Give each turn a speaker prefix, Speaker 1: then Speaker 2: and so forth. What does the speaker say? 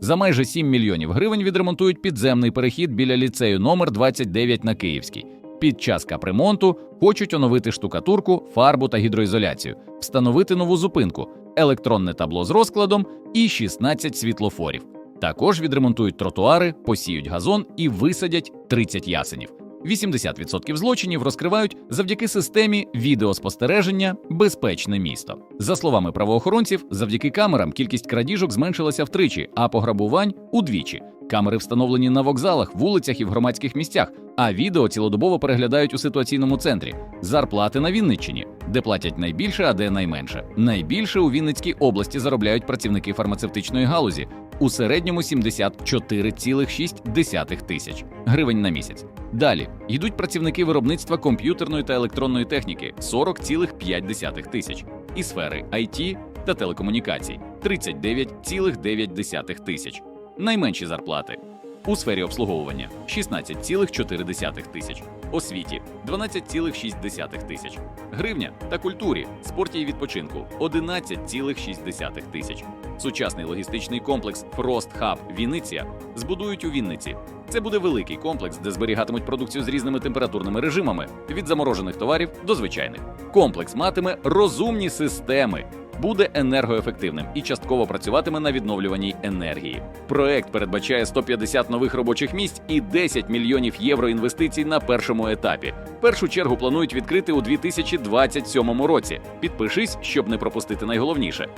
Speaker 1: За майже 7 мільйонів гривень відремонтують підземний перехід біля ліцею номер 29 на Київській. Під час капремонту хочуть оновити штукатурку, фарбу та гідроізоляцію, встановити нову зупинку, електронне табло з розкладом і 16 світлофорів. Також відремонтують тротуари, посіють газон і висадять 30 ясенів. 80% злочинів розкривають завдяки системі відеоспостереження Безпечне місто. За словами правоохоронців, завдяки камерам кількість крадіжок зменшилася втричі, а пограбувань удвічі. Камери встановлені на вокзалах, вулицях і в громадських місцях, а відео цілодобово переглядають у ситуаційному центрі. Зарплати на Вінниччині, де платять найбільше, а де найменше. Найбільше у Вінницькій області заробляють працівники фармацевтичної галузі у середньому 74,6 тисяч гривень на місяць. Далі йдуть працівники виробництва комп'ютерної та електронної техніки 40,5 тисяч і сфери IT та телекомунікацій 39,9 тисяч. Найменші зарплати у сфері обслуговування 16,4 тисяч, освіті 12,6 тисяч, гривня та культурі, спорті і відпочинку 11,6 тисяч. Сучасний логістичний комплекс Frost Hub Вінниця збудують у Вінниці. Це буде великий комплекс, де зберігатимуть продукцію з різними температурними режимами від заморожених товарів до звичайних. Комплекс матиме розумні системи, буде енергоефективним і частково працюватиме на відновлюваній енергії. Проект передбачає 150 нових робочих місць і 10 мільйонів євро інвестицій на першому етапі. Першу чергу планують відкрити у 2027 році. Підпишись, щоб не пропустити найголовніше.